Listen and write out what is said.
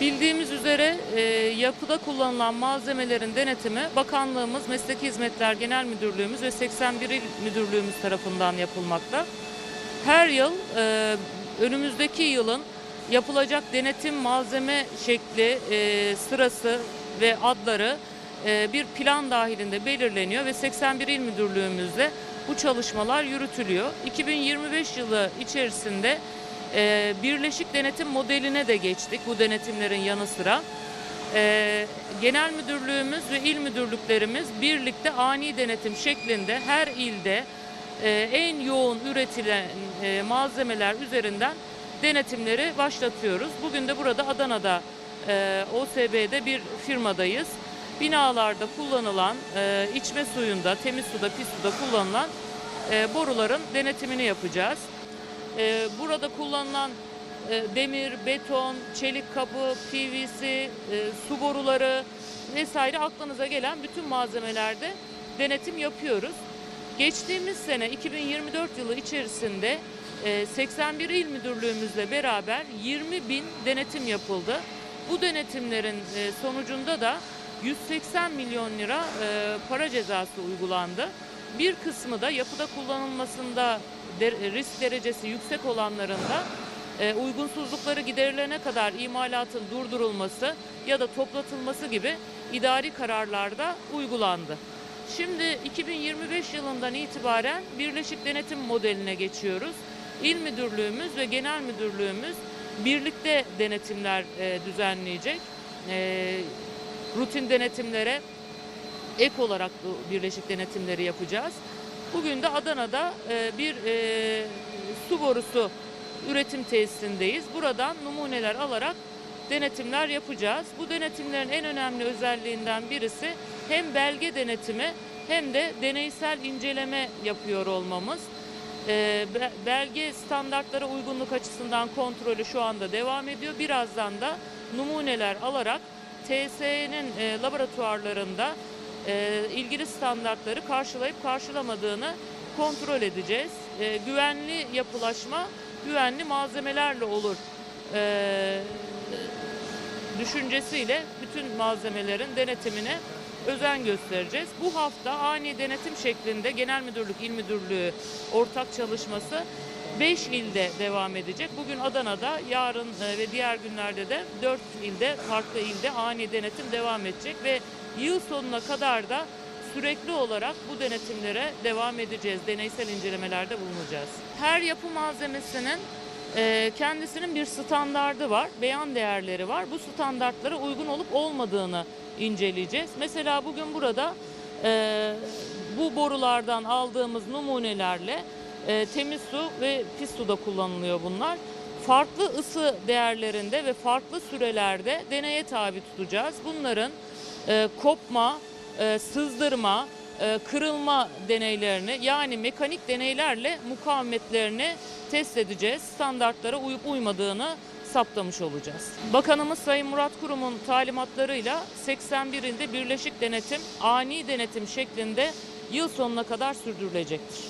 Bildiğimiz üzere e, yapıda kullanılan malzemelerin denetimi Bakanlığımız, Mesleki Hizmetler Genel Müdürlüğümüz ve 81 İl Müdürlüğümüz tarafından yapılmakta. Her yıl e, önümüzdeki yılın yapılacak denetim malzeme şekli, e, sırası ve adları e, bir plan dahilinde belirleniyor ve 81 İl Müdürlüğümüzde bu çalışmalar yürütülüyor. 2025 yılı içerisinde e, birleşik denetim modeline de geçtik bu denetimlerin yanı sıra. E, genel müdürlüğümüz ve il müdürlüklerimiz birlikte ani denetim şeklinde her ilde e, en yoğun üretilen e, malzemeler üzerinden denetimleri başlatıyoruz. Bugün de burada Adana'da e, OSB'de bir firmadayız. Binalarda kullanılan e, içme suyunda, temiz suda, pis suda kullanılan e, boruların denetimini yapacağız. E, burada kullanılan e, demir, beton, çelik kapı, PVC, e, su boruları vesaire aklınıza gelen bütün malzemelerde denetim yapıyoruz. Geçtiğimiz sene 2024 yılı içerisinde e, 81 il müdürlüğümüzle beraber 20 bin denetim yapıldı. Bu denetimlerin e, sonucunda da 180 milyon lira e, para cezası uygulandı. Bir kısmı da yapıda kullanılmasında de- risk derecesi yüksek olanlarında e, uygunsuzlukları giderilene kadar imalatın durdurulması ya da toplatılması gibi idari kararlarda uygulandı. Şimdi 2025 yılından itibaren birleşik denetim modeline geçiyoruz. İl müdürlüğümüz ve genel müdürlüğümüz birlikte denetimler e, düzenleyecek. E, rutin denetimlere ek olarak birleşik denetimleri yapacağız. Bugün de Adana'da e, bir e, su borusu üretim tesisindeyiz. Buradan numuneler alarak denetimler yapacağız. Bu denetimlerin en önemli özelliğinden birisi hem belge denetimi hem de deneysel inceleme yapıyor olmamız. E, be- belge standartlara uygunluk açısından kontrolü şu anda devam ediyor. Birazdan da numuneler alarak TSE'nin laboratuvarlarında e, ilgili standartları karşılayıp karşılamadığını kontrol edeceğiz. E, güvenli yapılaşma güvenli malzemelerle olur e, düşüncesiyle bütün malzemelerin denetimine özen göstereceğiz. Bu hafta ani denetim şeklinde Genel Müdürlük, İl Müdürlüğü ortak çalışması 5 ilde devam edecek. Bugün Adana'da, yarın e, ve diğer günlerde de 4 ilde, farklı ilde ani denetim devam edecek ve yıl sonuna kadar da sürekli olarak bu denetimlere devam edeceğiz. Deneysel incelemelerde bulunacağız. Her yapı malzemesinin e, kendisinin bir standardı var, beyan değerleri var. Bu standartlara uygun olup olmadığını inceleyeceğiz. Mesela bugün burada e, bu borulardan aldığımız numunelerle e, temiz su ve pis suda kullanılıyor bunlar. Farklı ısı değerlerinde ve farklı sürelerde deneye tabi tutacağız. Bunların e, kopma, e, sızdırma, e, kırılma deneylerini yani mekanik deneylerle mukavemetlerini test edeceğiz. Standartlara uyup uymadığını saptamış olacağız. Bakanımız Sayın Murat Kurum'un talimatlarıyla 81 ilde birleşik denetim, ani denetim şeklinde yıl sonuna kadar sürdürülecektir.